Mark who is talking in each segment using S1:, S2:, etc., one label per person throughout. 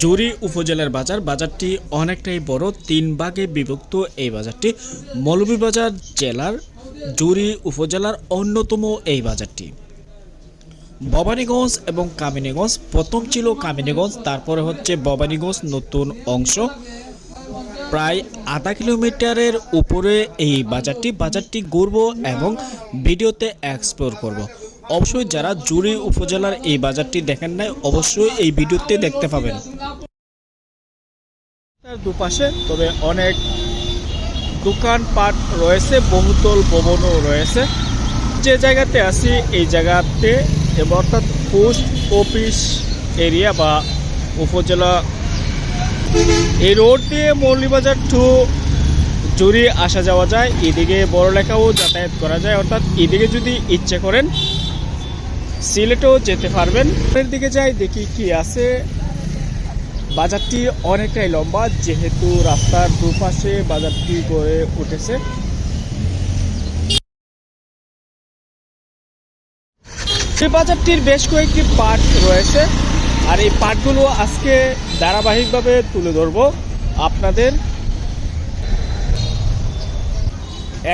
S1: জুরি উপজেলার বাজার। বাজারটি অনেকটাই বড়, তিন ভাগে বিভক্ত। এই বাজারটি মৌলভীবাজার জেলার, জুরি উপজেলার অন্যতম এই বাজারটি। ভবানীগঞ্জ এবং কামিনীগঞ্জ, প্রথম ছিল কামিনীগঞ্জ, তারপরে হচ্ছে ভবানীগঞ্জ নতুন অংশ। প্রায় আধা কিলোমিটারের উপরে এই বাজারটি। বাজারটি ঘুরব এবং ভিডিওতে এক্সপ্লোর করব। অবশ্যই যারা জুড়ি উপজেলার এই বাজারটি দেখেন নাই, অবশ্যই এই ভিডিওতে দেখতে পাবেন। দুপাশে, তবে অনেক দোকানপাট রয়েছে, বহুতল ভবনও রয়েছে। যে জায়গাতে আছি, এই জায়গাতে অর্থাৎ পোস্ট অফিস এরিয়া বা উপজেলা। এই রোড দিয়ে মৌলিবাজার টু জুড়ি আসা যাওয়া যায়। এদিকে বড়লেখাও যাতায়াত করা যায়, অর্থাৎ এদিকে যদি ইচ্ছে করেন সিলেটেও যেতে পারবেন। এর দিকে যাই, দেখি কি আছে। বাজারটি অনেকটাই লম্বা, যেহেতু রাস্তার দুপাশে বাজারটি গড়ে উঠেছে। এই বাজারটির বেশ কয়েকটি পার্ট রয়েছে, আর এই পার্টগুলো আজকে ধারাবাহিকভাবে তুলে ধরবো আপনাদের।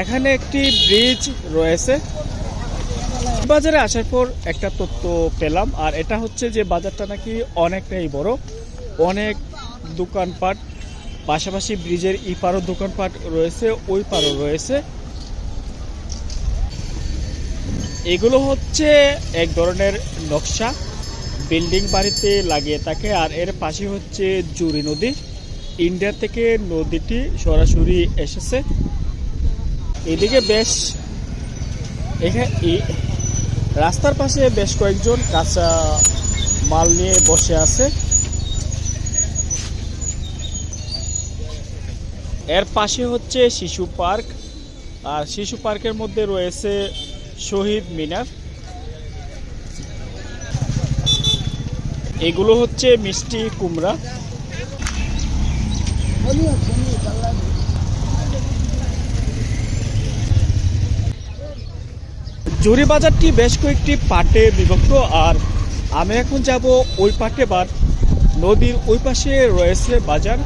S1: এখানে একটি ব্রিজ রয়েছে বাজারে আসার পর একটা তথ্য পেলাম, আর এটা হচ্ছে যে বাজারটা নাকি অনেকটাই বড়। অনেক দোকানপাট, পাশাপাশি ব্রিজের ই পারও দোকানপাট রয়েছে, ওই পারও রয়েছে। এগুলো হচ্ছে এক ধরনের নকশা। বিল্ডিং বাড়িতে লাগিয়ে থাকে, আর এর পাশে হচ্ছে জুরি নদী। ইন্ডিয়া থেকে নদীটি সরাসরি এসেছে। এদিকে বেশ এখানে রাস্তার পাশে বেশ কয়েকজন কাঁচা মাল নিয়ে বসে আছে। এর পাশে হচ্ছে শিশু পার্ক, আর শিশু পার্কের মধ্যে রয়েছে শহীদ মিনার। এগুলো হচ্ছে মিষ্টি কুমড়া। জুরি বাজারটি বেশ কয়েকটি পার্টে বিভক্ত, আর আমি এখন যাব ওই পার্টে বার নদীর ওই পাশে রয়েছে বাজার,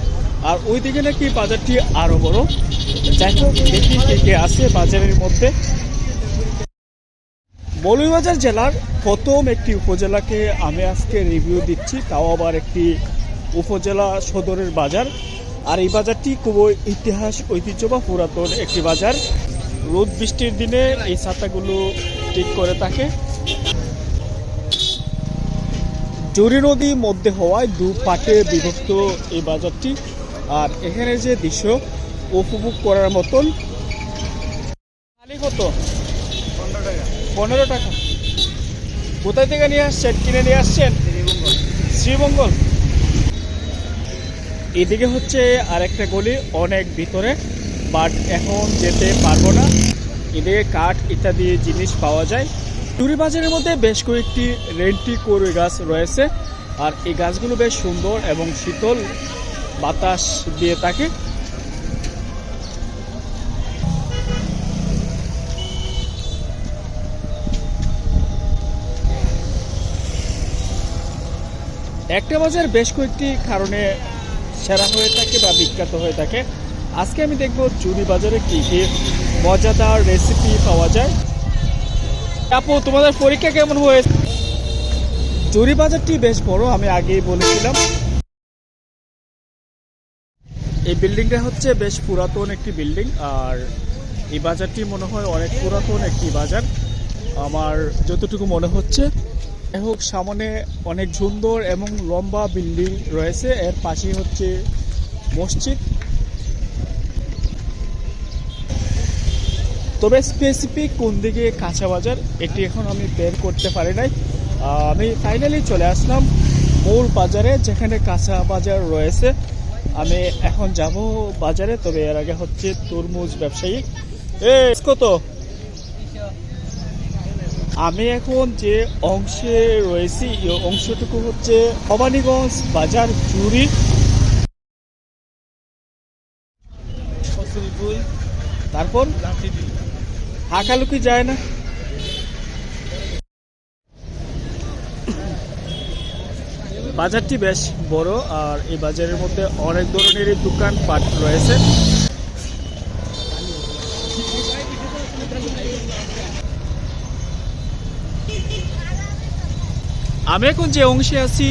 S1: আর ওই দিকে নাকি বাজারটি আরও বড়। যাই হোক, দেখি কে আছে বাজারের মধ্যে। মৌলভীবাজার জেলার প্রথম একটি উপজেলাকে আমি আজকে রিভিউ দিচ্ছি, তাও আবার একটি উপজেলা সদরের বাজার। আর এই বাজারটি খুবই ইতিহাস, ঐতিহ্য বা পুরাতন একটি বাজার। রোদ বৃষ্টির দিনে এই ছাতাগুলো ঠিক করে থাকে। জুরি নদী মধ্যে হওয়ায় দু পাটে বিভক্ত এই বাজারটি। আর এখানে যে দৃশ্য, উপভোগ করার মতন খালি কত পনেরো টাকা। কোথায় থেকে নিয়ে আসছেন, কিনে নিয়ে আসছেন? শ্রীমঙ্গল। এদিকে হচ্ছে আরেকটা গলি, অনেক ভিতরে। বাট এখন যেতে পারব না। এদিকে কাঠ ইত্যাদি জিনিস পাওয়া যায়। টুরি বাজারের মধ্যে বেশ কয়েকটি রেন্টি করুই গাছ রয়েছে। আর এই গাছগুলো বেশ সুন্দর এবং শীতল বাতাস দিয়ে থাকে। একটা বাজার বেশ কয়েকটি কারণে সেরা হয়ে থাকে বা বিখ্যাত হয়ে থাকে। আজকে আমি দেখব চুরি বাজারে কি কি মজাদার রেসিপি পাওয়া যায়। আপু, তোমাদের পরীক্ষা কেমন হয়েছে? চুরি বাজারটি বেশ বড়, আমি আগেই বলেছিলাম। এই বিল্ডিংটা হচ্ছে বেশ পুরাতন একটি বিল্ডিং, আর এই বাজারটি মনে হয় অনেক পুরাতন একটি বাজার। আমার যতটুকু মনে হচ্ছে হোক, সামনে অনেক সুন্দর এবং লম্বা বিল্ডিং রয়েছে। এর পাশেই হচ্ছে মসজিদ। তবে স্পেসিফিক কোন দিকে কাঁচা বাজার, এটি এখন আমি বের করতে পারি নাই। আমি ফাইনালি চলে আসলাম মূল বাজারে, যেখানে কাঁচা বাজার রয়েছে। আমি এখন যাব বাজারে, তবে এর আগে হচ্ছে তরমুজ ব্যবসায়ী। এ কত? আমি এখন যে অংশে রয়েছি অংশটুকু হচ্ছে ভবানীগঞ্জ বাজার, চুরি। তারপর? যায় না। বাজারটি বেশ বড়, আর এই বাজারের মধ্যে অনেক ধরনেরই দোকান পাট রয়েছে। আমি এখন যে অংশে আছি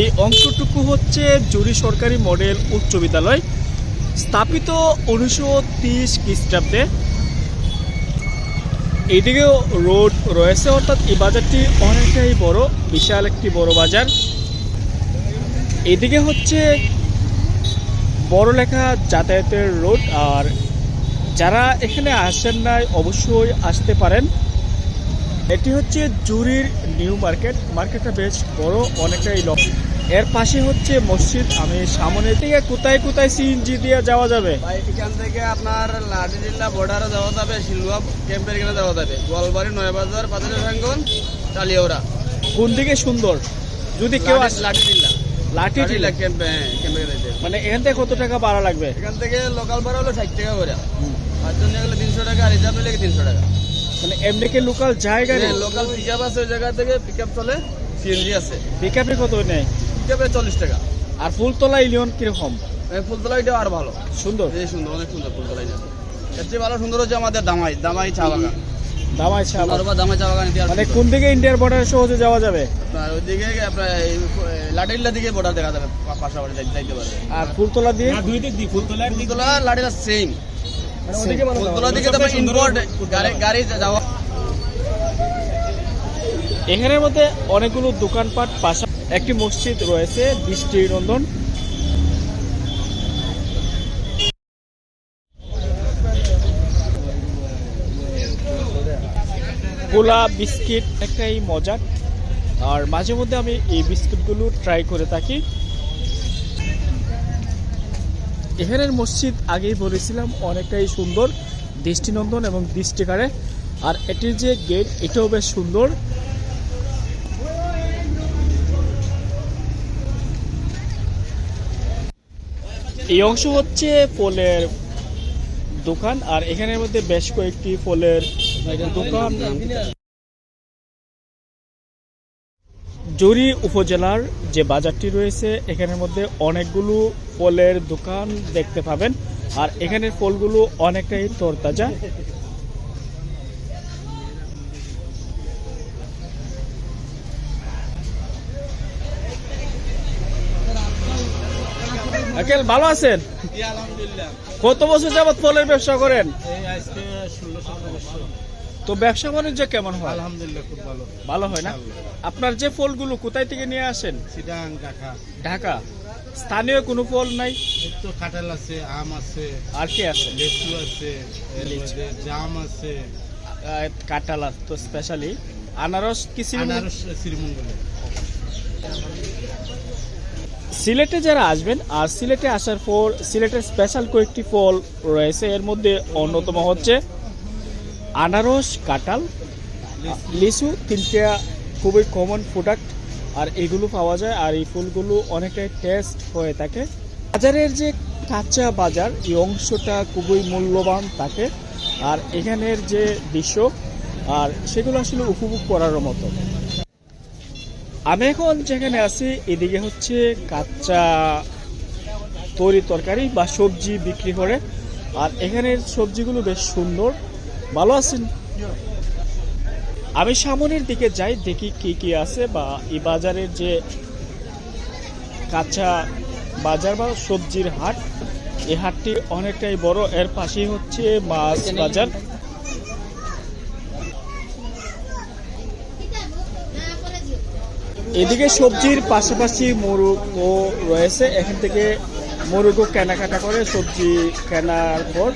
S1: এই অংশটুকু হচ্ছে জুরি সরকারি মডেল উচ্চ বিদ্যালয়। স্থাপিত উনিশশো তিরিশ খ্রিস্টাব্দে এইদিকেও রোড রয়েছে, অর্থাৎ এই বাজারটি অনেকটাই বড়, বিশাল একটি বড় বাজার। এদিকে হচ্ছে বড় লেখা যাতায়াতের রোড, আর যারা এখানে আসেন নাই অবশ্যই আসতে পারেন। এটি হচ্ছে জুরির নিউ মার্কেট। মার্কেটটা বেশ বড়, অনেকটাই লং এর পাশে হচ্ছে মসজিদ। আমি সামনে থেকে কোথায় কোথায় সিএনজি দিয়ে যাওয়া যাবে?
S2: এখান থেকে আপনার লাঠিজিল্লা বর্ডারে যাওয়া যাবে শিলুয়া ক্যাম্পের এখানে যাওয়া যাবে। গোয়ালবাড়ি নয়বাজার পাতালের ভাঙ্গন টালিয়াওরা
S1: কোন দিকে সুন্দর? যদি কেউ আসে
S2: লাঠিজিল্লা
S1: লাঠি
S2: লাঠিজিল্লা ক্যাম্পে হ্যাঁ ক্যাম্পে
S1: মানে এখান থেকে কত টাকা ভাড়া লাগবে?
S2: এখান থেকে লোকাল ভাড়া হলো ষাট টাকা করে পাঁচজন গেলে তিনশো টাকা আর রিজার্ভ হলে তিনশো টাকা।
S1: মানে এমনি কি লোকাল জায়গা নেই?
S2: লোকাল পিক আপ আছে ওই জায়গা থেকে পিক আপ চলে সিএনজি আছে।
S1: পিকআপে কত নেই
S2: পিক চল্লিশ টাকা।
S1: আর ফুলতলা ইলিয়ন কীরকম?
S2: এই ফুলতলা এটা আর ভালো।
S1: সুন্দর?
S2: এই সুন্দর অনেক সুন্দর ফুলতলা এটা। এর চেয়ে ভালো সুন্দর হচ্ছে আমাদের দামাই দামাই চা বাগান।
S1: দাম আছে আবার।
S2: সুন্দরবন দামাই চা বাগান
S1: মানে কোন দিকে ইন্ডিয়ার বর্ডারে সহজে যাওয়া যাবে?
S2: আপনার ওইদিকে আপনার লাটিল্লা দিকে বর্ডার দেখা যাবে পাশাপাশি যাই- যাইতে পারবে।
S1: আর ফুলতলা দিয়ে?
S2: ফুলতলা লাটিলা সেম ফুলতলা দিকে তো ইম্পোর্ট গাড়ি গাড়ি যাওয়া
S1: এখানের মধ্যে অনেকগুলো দোকানপাট, পাশা একটি মসজিদ রয়েছে, দৃষ্টি নন্দন গোলা বিস্কিট একটাই মজার। আর মাঝে মধ্যে আমি এই বিস্কিটগুলো ট্রাই করে থাকি। এখানের মসজিদ আগেই বলেছিলাম, অনেকটাই সুন্দর, দৃষ্টিনন্দন এবং দৃষ্টিকারে। আর এটির যে গেট এটাও বেশ সুন্দর। এই অংশ হচ্ছে ফলের দোকান, আর এখানের মধ্যে বেশ কয়েকটি ফলের দোকান। জরি উপজেলার যে বাজারটি রয়েছে, এখানের মধ্যে অনেকগুলো ফলের দোকান দেখতে পাবেন, আর এখানের ফলগুলো অনেকটাই তরতাজা। আঙ্কেল, ভালো আছেন? কত বছর যাবত ফলের ব্যবসা করেন? তো ব্যবসা বাণিজ্য কেমন হয়?
S2: আলহামদুলিল্লাহ খুব ভালো
S1: ভালো হয় না? আপনার যে ফলগুলো কোথায় থেকে নিয়ে আসেন?
S2: ঢাকা।
S1: ঢাকা স্থানীয় কোনো ফল নাই?
S2: তো কাঁঠাল আছে আম আছে
S1: আর কি আছে?
S2: লেচু আছে জাম আছে
S1: কাঁঠাল তো স্পেশালি আনারস কি সিলেটে-
S2: আনারস শ্রীমঙ্গলে।
S1: সিলেটে যারা আসবেন, আর সিলেটে আসার পর সিলেটের স্পেশাল কয়েকটি ফল রয়েছে। এর মধ্যে অন্যতম হচ্ছে আনারস, কাঁঠাল, লিচু, তিনটা খুবই কমন প্রোডাক্ট আর এগুলো পাওয়া যায়। আর এই ফুলগুলো অনেকটাই টেস্ট হয়ে থাকে। বাজারের যে কাঁচা বাজার, এই অংশটা খুবই মূল্যবান থাকে। আর এখানের যে দৃশ্য আর সেগুলো আসলে উপভোগ করার মতো। আমি এখন যেখানে আছি, এদিকে হচ্ছে কাঁচা তরি তরকারি বা সবজি বিক্রি করে। আর এখানের সবজিগুলো বেশ সুন্দর। ভালো আছেন? আমি সামনের দিকে যাই, দেখি কি কি আছে বা এই বাজারের যে কাঁচা বাজার বা সবজির হাট এই হাটটি অনেকটাই বড়। এর পাশেই হচ্ছে মাছ বাজার। এদিকে সবজির পাশাপাশি মোরগও রয়েছে। এখান থেকে মোরগও কেনাকাটা করে সবজি কেনার পর।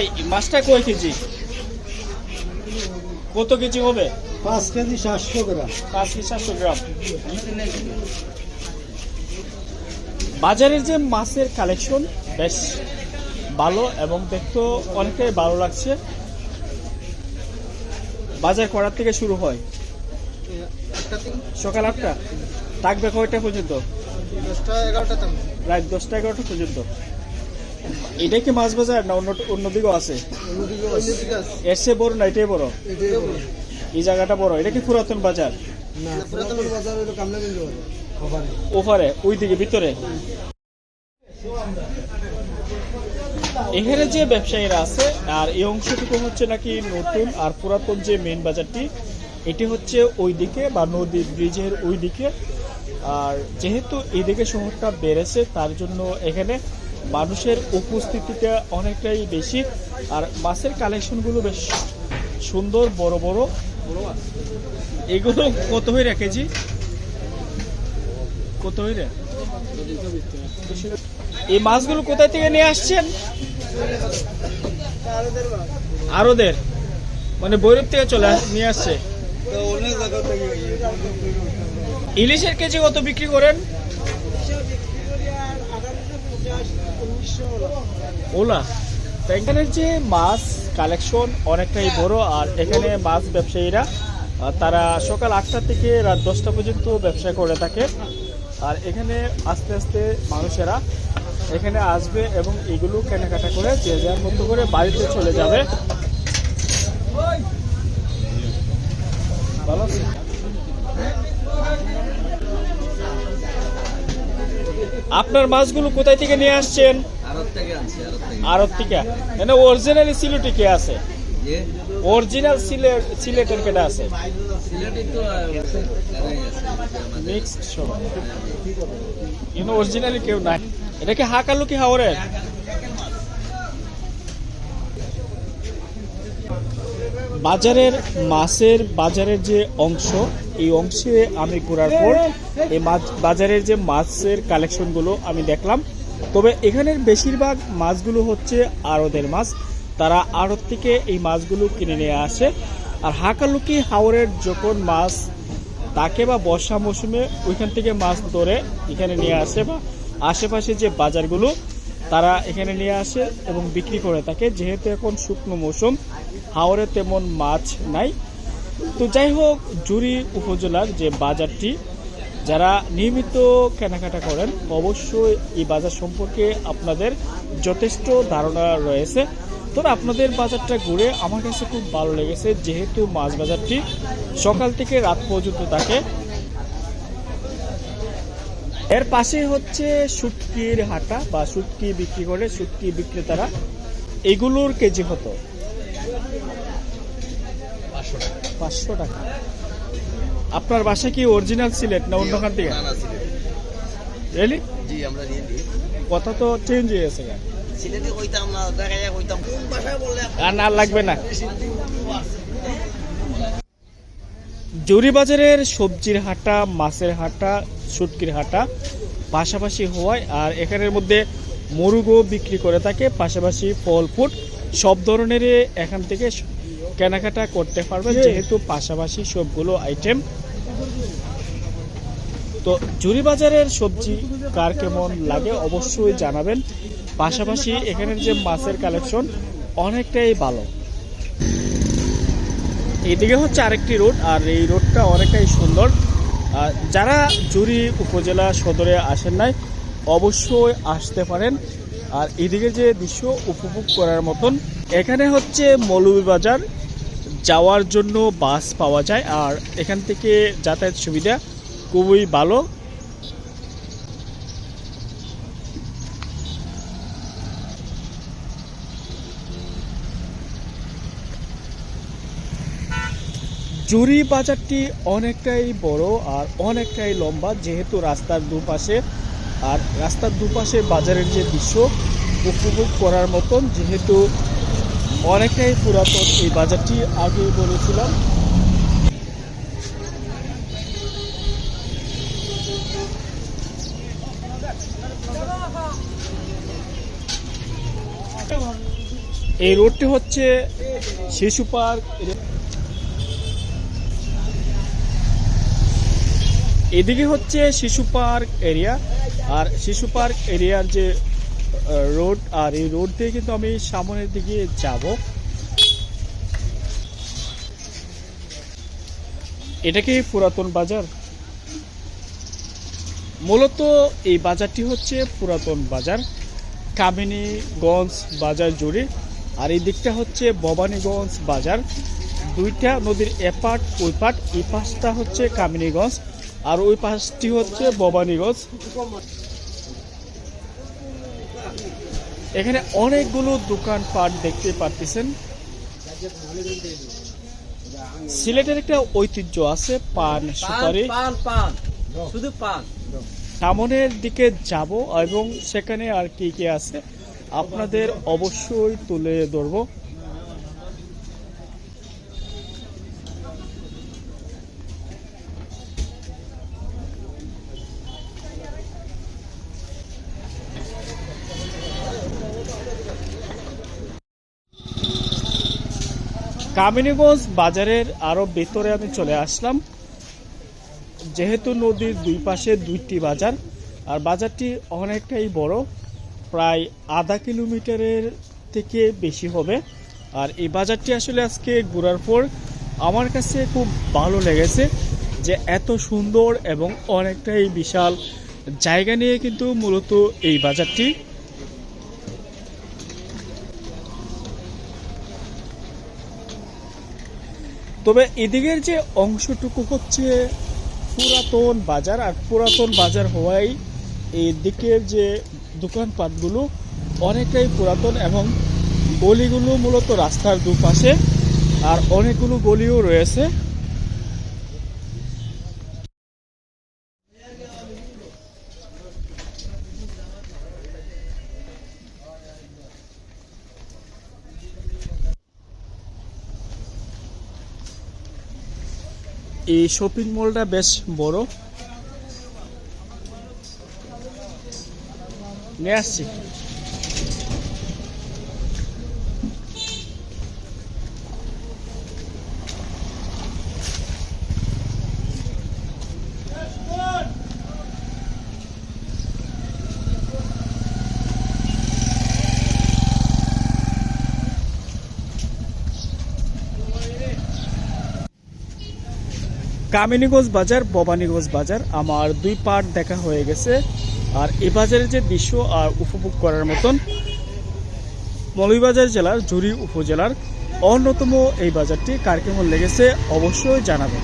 S1: এই মাছটা কয় কেজি? কত কেজি হবে?
S2: পাঁচ কেজি সাতশো গ্রাম।
S1: পাঁচ কেজি সাতশো গ্রাম। বাজারের যে মাছের কালেকশন বেশ ভালো এবং দেখতেও অনেকটাই ভালো লাগছে। বাজার করার থেকে শুরু হয়। সকাল আটটা। থাকবে কয়টা পর্যন্ত?
S2: দশটা এগারোটা থাকবে
S1: রাত দশটা এগারোটা পর্যন্ত। এটাই কি মাছ বাজার না অন্য অন্যদিকেও আছে? এর চেয়ে বড় না এটাই বড়? এই জায়গাটা বড়। এটা কি পুরাতন বাজার?
S2: না পুরাতন বাজার হলো কামলাগঞ্জ বাজার।
S1: ওপারে। ওই দিকে ভিতরে? এখানে যে ব্যবসায়ীরা আছে আর এই অংশটুকু হচ্ছে নাকি নতুন আর পুরাতন যে মেন বাজারটি এটি হচ্ছে ওই দিকে বা নদী ব্রিজের ওই দিকে আর যেহেতু এদিকে শহরটা বেড়েছে, তার জন্য এখানে মানুষের উপস্থিতিটা অনেকটাই বেশি। আর মাছের কালেকশনগুলো বেশ সুন্দর, বড় বড়। এগুলো কত হয়ে রেখেছি কত হয়ে এই মাছগুলো কোথায় থেকে নিয়ে আসছেন? আরোদের মানে বৈরব থেকে চলে নিয়ে আসছে? ইলিশের কেজি কত বিক্রি করেন? ওলা। এখানের যে মাছ কালেকশন অনেকটাই বড়, আর এখানে মাছ ব্যবসায়ীরা তারা সকাল আটটা থেকে রাত দশটা পর্যন্ত ব্যবসা করে থাকে। আর এখানে আস্তে আস্তে মানুষেরা এখানে আসবে এবং এগুলো কেনাকাটা করে যে যার মতো করে বাড়িতে চলে যাবে। ভালো আছে? আপনার মাছগুলো কোথায় থেকে নিয়ে আসছেন?
S2: আরব থেকে
S1: মানে অরিজিনালি সিলেটে কে আছে? অরিজিনাল সিলেট সিলেটের কেটা আছে?
S2: সিলেটে তো আছে আমাদের।
S1: মিক্সড সব। অরিজিনালি কেউ নাই। এটা কি হাকালু কি হাওরে বাজারের মাছের বাজারের যে অংশ, এই অংশে আমি ঘোরার পর এই মাছ, বাজারের যে মাছের কালেকশনগুলো আমি দেখলাম। তবে এখানের বেশিরভাগ মাছগুলো হচ্ছে আড়তের মাছ। তারা আড়ত থেকে এই মাছগুলো কিনে নিয়ে আসে। আর হাকালুকি হাওরের যখন মাছ তাকে বা বর্ষা মৌসুমে ওইখান থেকে মাছ ধরে এখানে নিয়ে আসে বা আশেপাশে যে বাজারগুলো, তারা এখানে নিয়ে আসে এবং বিক্রি করে থাকে। যেহেতু এখন শুকনো মৌসুম হাওরে তেমন মাছ নাই। তো যাই হোক জুরি উপজেলার যে বাজারটি, যারা নিয়মিত কেনাকাটা করেন, অবশ্যই এই বাজার সম্পর্কে আপনাদের যথেষ্ট ধারণা রয়েছে। তবে আপনাদের বাজারটা ঘুরে আমার কাছে খুব ভালো লেগেছে, যেহেতু মাছ বাজারটি সকাল থেকে রাত পর্যন্ত থাকে। এর পাশে হচ্ছে শুটকির হাটা বা শুটকি বিক্রি করে, শুটকি বিক্রেতারা। এগুলোর কেজি হতো পাঁচশো টাকা। আপনার বাসা কি অরিজিনাল সিলেট না অন্যখান থেকে? রেলি
S2: জি আমরা
S1: কথা তো চেঞ্জ হয়ে গেছে গা।
S2: সিলেটে কইতাম না দেখা যায় কোন ভাষায় বললে
S1: আর না লাগবে না। জুরি বাজারের সবজির হাটা মাছের হাটা শুটকির হাটা পাশাপাশি হওয়ায় আর এখানের মধ্যে মরুগও বিক্রি করে থাকে পাশাপাশি ফল ফুড সব ধরনের এখান থেকে কেনাকাটা করতে পারবে যেহেতু পাশাপাশি সবগুলো আইটেম তো জুরি বাজারের সবজি কার কেমন লাগে অবশ্যই জানাবেন। পাশাপাশি এখানের যে মাছের কালেকশন অনেকটাই ভালো। এইদিকে হচ্ছে আরেকটি রোড আর এই রোডটা অনেকটাই সুন্দর। আর যারা জুরি উপজেলা সদরে আসেন নাই অবশ্যই আসতে পারেন। আর এদিকে যে দৃশ্য উপভোগ করার মতন, এখানে হচ্ছে মৌলভীবাজার যাওয়ার জন্য বাস পাওয়া যায়। আর এখান থেকে যাতায়াত সুবিধা খুবই ভালো। জুরি বাজারটি অনেকটাই বড় আর অনেকটাই লম্বা, যেহেতু রাস্তার দুপাশে আর রাস্তার দুপাশে বাজারের যে দৃশ্য, উপভোগ করার মতন যেহেতু অনেকটাই পুরাতন এই বাজারটি আগে বলেছিলাম। এই রোডটি হচ্ছে শিশু পার্ক। এদিকে হচ্ছে শিশু পার্ক এরিয়া। আর শিশু পার্ক এরিয়ার যে রোড, আর এই রোড দিয়ে কিন্তু আমি সামনের দিকে যাব। এটা কি পুরাতন বাজার? মূলত এই বাজারটি হচ্ছে পুরাতন বাজার, কামিনীগঞ্জ বাজার জুড়ে। আর এই দিকটা হচ্ছে ভবানীগঞ্জ বাজার। দুইটা নদীর এপাট ওই পাট এই পাশটা হচ্ছে কামিনীগঞ্জ। আর ওই পাশটি হচ্ছে ভবানীগঞ্জ এখানে অনেকগুলো দোকানপাট দেখতে পারতেছেন। সিলেটের একটা ঐতিহ্য আছে পান সুপারি।
S2: শুধু পান।
S1: সামনের দিকে যাব এবং সেখানে আর কি কি আছে আপনাদের অবশ্যই তুলে ধরবো। কামিনীগঞ্জ বাজারের আরও ভেতরে আমি চলে আসলাম। যেহেতু নদীর দুই পাশে দুইটি বাজার, আর বাজারটি অনেকটাই বড়, প্রায় আধা কিলোমিটারের থেকে বেশি হবে। আর এই বাজারটি আসলে আজকে ঘোরার পর আমার কাছে খুব ভালো লেগেছে যে এত সুন্দর এবং অনেকটাই বিশাল জায়গা নিয়ে কিন্তু মূলত এই বাজারটি তবে এদিকের যে অংশটুকু হচ্ছে পুরাতন বাজার, আর পুরাতন বাজার হওয়ায় এই দিকের যে দোকানপাটগুলো অনেকটাই পুরাতন এবং গলিগুলো মূলত রাস্তার দুপাশে, আর অনেকগুলো গলিও রয়েছে। এই শপিং মলটা বেশ বড়। নিয়ে আসছি। কামিনীগঞ্জ বাজার, ভবানীগঞ্জ বাজার, আমার দুই পার্ট দেখা হয়ে গেছে। আর এ বাজারের যে দৃশ্য আর উপভোগ করার মতন, মৌলভীবাজার জেলার জুরি উপজেলার অন্যতম এই বাজারটি কার কেমন লেগেছে অবশ্যই জানাবেন।